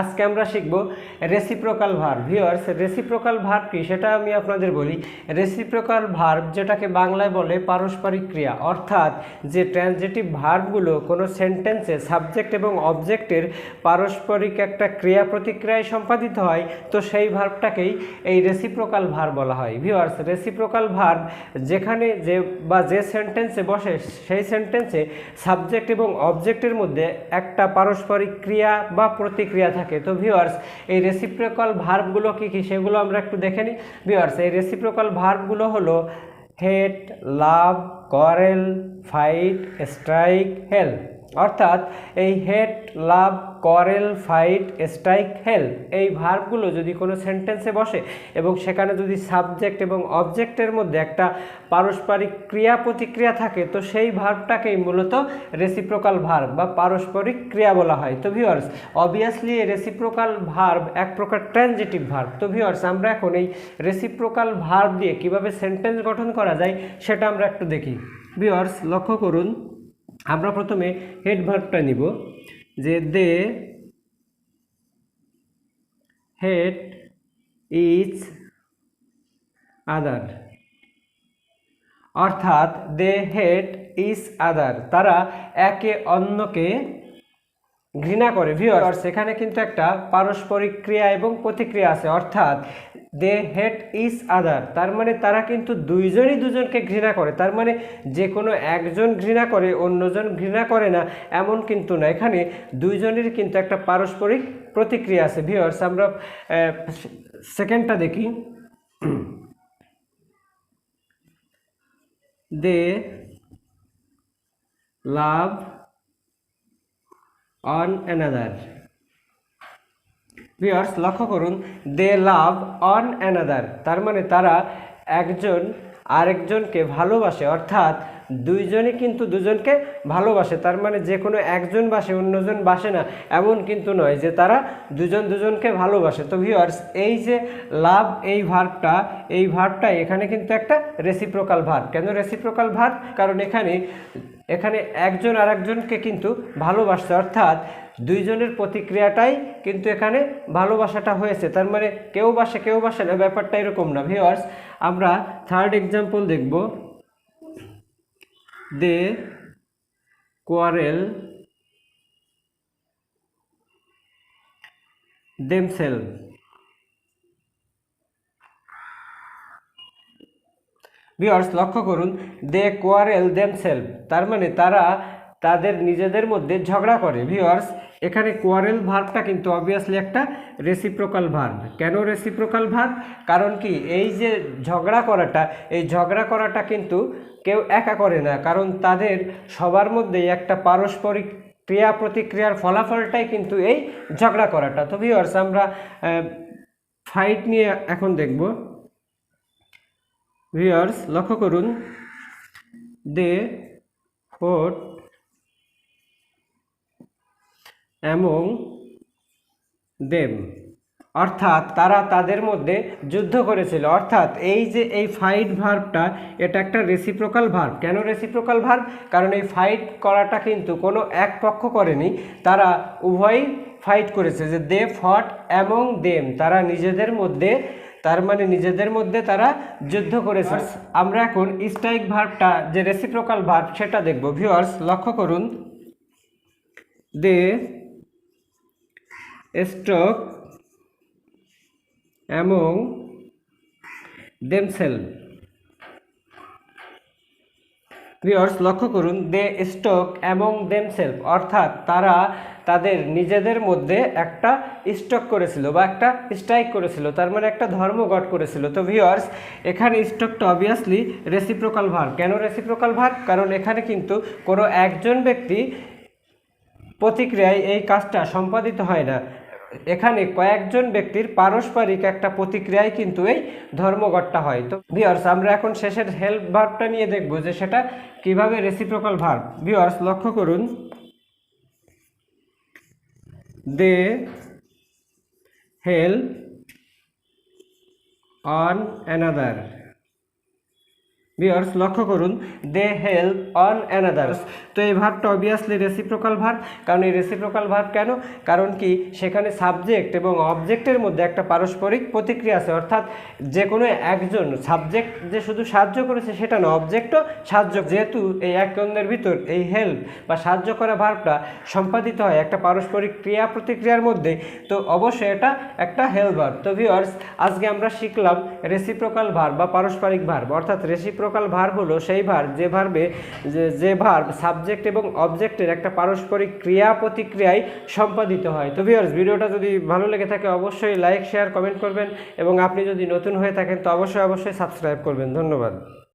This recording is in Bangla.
আজকে আমরা শিখব reciprocal verb viewers reciprocal verb কী? সেটা আমি আপনাদের বলি। রেসিপ্রোকাল ভার্ব যেটাকে বাংলায় বলে পারস্পরিক ক্রিয়া। অর্থাৎ যে ট্রানজিটিভ ভার্বগুলো কোনো সেন্টেন্সে সাবজেক্ট এবং অবজেক্টের পারস্পরিক একটা ক্রিয়া প্রতিক্রিয়ায় সম্পাদিত হয়, তো সেই ভার্বটাকেই এই রেসিপ্রোকাল ভার্ব বলা হয়। ভিওয়ার্স রেসিপ্রোকাল ভার্ব যেখানে যে বা যে সেন্টেন্সে বসে, সেই সেন্টেন্সে সাবজেক্ট এবং অবজেক্টের মধ্যে একটা পারস্পরিক ক্রিয়া বা প্রতিক্রিয়া তো ভিওয়ার্স এই রেসিপ্রোকল ভার্বগুলো কী কী সেগুলো আমরা একটু দেখে নিই। ভিওয়ার্স এই রেসিপ্রোকল ভার্বগুলো হলো hate love quarrel fight strike help অর্থাৎ এই hate love quarrel fight strike help এই ভার্বগুলো যদি কোনো সেন্টেন্সে বসে এবং সেখানে যদি সাবজেক্ট এবং অবজেক্টের মধ্যে একটা পারস্পরিক ক্রিয়া প্রতিক্রিয়া থাকে, তো সেই ভার্বটাকেই মূলত রেসিপ্রোকাল ভার্ব বা পারস্পরিক ক্রিয়া বলা হয়। তো ভিওয়ার্স অবভিয়াসলি রেসিপ্রোকাল ভার্ব এক প্রকার ট্রানজিটিভ ভার্ব তো ভিওয়ার্স আমরা এখন এই রেসিপ্রোকাল ভার্ব দিয়ে কীভাবে সেন্টেন্স গঠন করা যায় সেটা আমরা একটু দেখি। ভিওয়ার্স লক্ষ্য করুন। আমরা প্রথমে হেড ভার্বটা নিব, যে দে হেড ইজ আদার অর্থাৎ দে হেড ইজ আদার তারা একে অন্যকে ঘৃণা করে। ভিউয়ার্স সেখানে কিন্তু একটা পারস্পরিক ক্রিয়া এবং প্রতিক্রিয়া আছে। অর্থাৎ দে হেট ইজ আদার তার মানে তারা কিন্তু দুইজনই দুজনকে ঘৃণা করে। তার মানে যে কোনো একজন ঘৃণা করে, অন্যজন ঘৃণা করে না, এমন কিন্তু না। এখানে দুইজনের কিন্তু একটা পারস্পরিক প্রতিক্রিয়া আছে। ভিউয়ার্স আমরা সেকেন্ডটা দেখি। They love one another viewers লক্ষ্য করুন দে লাভ অন অ্যানাদার তার মানে তারা একজন আরেকজনকে ভালোবাসে, অর্থাৎ দুইজনই কিন্তু দুজনকে ভালোবাসে। তার মানে যে কোনো একজন বাসে, অন্যজন বাসে না, এমন কিন্তু নয় যে তারা দুজন দুজনকে ভালোবাসে। তো ভিওয়ার্স এই যে লাভ এই ভার্বটা এই ভার্বটা এখানে কিন্তু একটা রেসিপ্রোকাল ভার্ব কেন রেসিপ্রোকাল ভার্ব কারণ এখানে এখানে একজন আরেকজনকে কিন্তু ভালোবাসছে, অর্থাৎ দুইজনের প্রতিক্রিয়াটাই কিন্তু এখানে ভালোবাসাটা হয়েছে। তার মানে কেউ বাসে কেউ বাসে না, ব্যাপারটা এরকম না। ভিওয়ার্স আমরা থার্ড এক্সাম্পল দেখব। দে কোয়ারেল themselves ভিওর্স লক্ষ্য করুন দে কোয়ারেল দেম সেলফ তার মানে তারা তাদের নিজেদের মধ্যে ঝগড়া করে। ভিওয়ার্স এখানে কোয়ারেল ভার্বটা কিন্তু অবভিয়াসলি একটা রেসিপ্রোকাল ভার্ব কেন রেসিপ্রোকাল ভার্ব কারণ কি, এই যে ঝগড়া করাটা, এই ঝগড়া করাটা কিন্তু কেউ একা করে না। কারণ তাদের সবার মধ্যেই একটা পারস্পরিক ক্রিয়া প্রতিক্রিয়ার ফলাফলটাই কিন্তু এই ঝগড়া করাটা। তো ভিওয়ার্স আমরা ফাইট নিয়ে এখন দেখব। ভিউয়ার্স, লক্ষ্য করুন। They fought among them. অর্থাৎ তারা তাদের মধ্যে যুদ্ধ করেছিল। অর্থাৎ এই যে এই ফাইট ভার্বটা এটা একটা রেসিপ্রোকাল ভার্ব কেন রেসিপ্রোকাল ভার্ব কারণ এই ফাইট করাটা কিন্তু কোনো এক পক্ষ করেনি। তারা উভয়ই ফাইট করেছে যে দে ফট অ্যামং দেম। তারা নিজেদের মধ্যে তার মানে নিজেদের মধ্যে তারা যুদ্ধ করেছে আমরা এখন স্ট্রাইক ভার্বটা যে রেসিপ্রোকাল ভার্ব সেটা দেখব। ভিউয়ার্স লক্ষ্য করুন। They struck among themselves viewers লক্ষ্য করুন দে স্টক অ্যামং দেমসেলফ অর্থাৎ তারা তাদের নিজেদের মধ্যে একটা স্টক করেছিল বা একটা স্ট্রাইক করেছিল, তার মানে একটা ধর্মঘট করেছিল। তো ভিওয়ার্স এখানে স্টকটা অবভিয়াসলি রেসিপ্রোকাল ভার কেন রেসিপ্রোকাল ভার কারণ এখানে কিন্তু কোনো একজন ব্যক্তি প্রতিক্রিয়ায় এই কাজটা সম্পাদিত হয় না। এখানে কয়েকজন ব্যক্তির পারস্পরিক একটা প্রতিক্রিয়ায় কিন্তু এই ধর্মঘটটা হয়। তো ভিওর্স আমরা এখন শেষের হেল্প ভার্বটা নিয়ে দেখব যে সেটা কীভাবে রেসিপ্রোকাল ভার্ব ভিওর্স লক্ষ্য করুন। They help one another. Viewers লক্ষ্য করুন দে হেল্প অন অ্যানাদার্স তো এই ভার্বটা অবভিয়াসলি রেসিপ্রোকাল ভার্ব কারণ এই রেসিপ্রোকাল ভার্ব কেন? কারণ কি, সেখানে সাবজেক্ট এবং অবজেক্টের মধ্যে একটা পারস্পরিক প্রতিক্রিয়া আছে। অর্থাৎ যে কোনো একজন সাবজেক্ট যে শুধু সাহায্য করেছে, সেটা না অবজেক্টও সাহায্য। যেহেতু এই এক অন্যের ভিতর এই হেল্প বা সাহায্য করা ভার্বটা সম্পাদিত হয় একটা পারস্পরিক ক্রিয়া প্রতিক্রিয়ার মধ্যে, তো অবশ্যই এটা একটা হেল্প ভার্ব তো ভিউয়ার্স আজকে আমরা শিখলাম রেসিপ্রোকাল ভার্ব বা পারস্পরিক ভার্ব অর্থাৎ রেসিপ্রোকাল ভার্ব হলো, সেই ভার্ব যে ভার্বে, যে যে ভার্ব সাবজেক্ট এবং অবজেক্টের একটা পারস্পরিক ক্রিয়া প্রতিক্রিয়ায় সম্পাদিত হয়। তো ভিউয়ার্স ভিডিওটা যদি ভালো লেগে থাকে, অবশ্যই লাইক শেয়ার কমেন্ট করবেন এবং আপনি যদি নতুন হয়ে থাকেন, তো অবশ্যই অবশ্যই সাবস্ক্রাইব করবেন। ধন্যবাদ।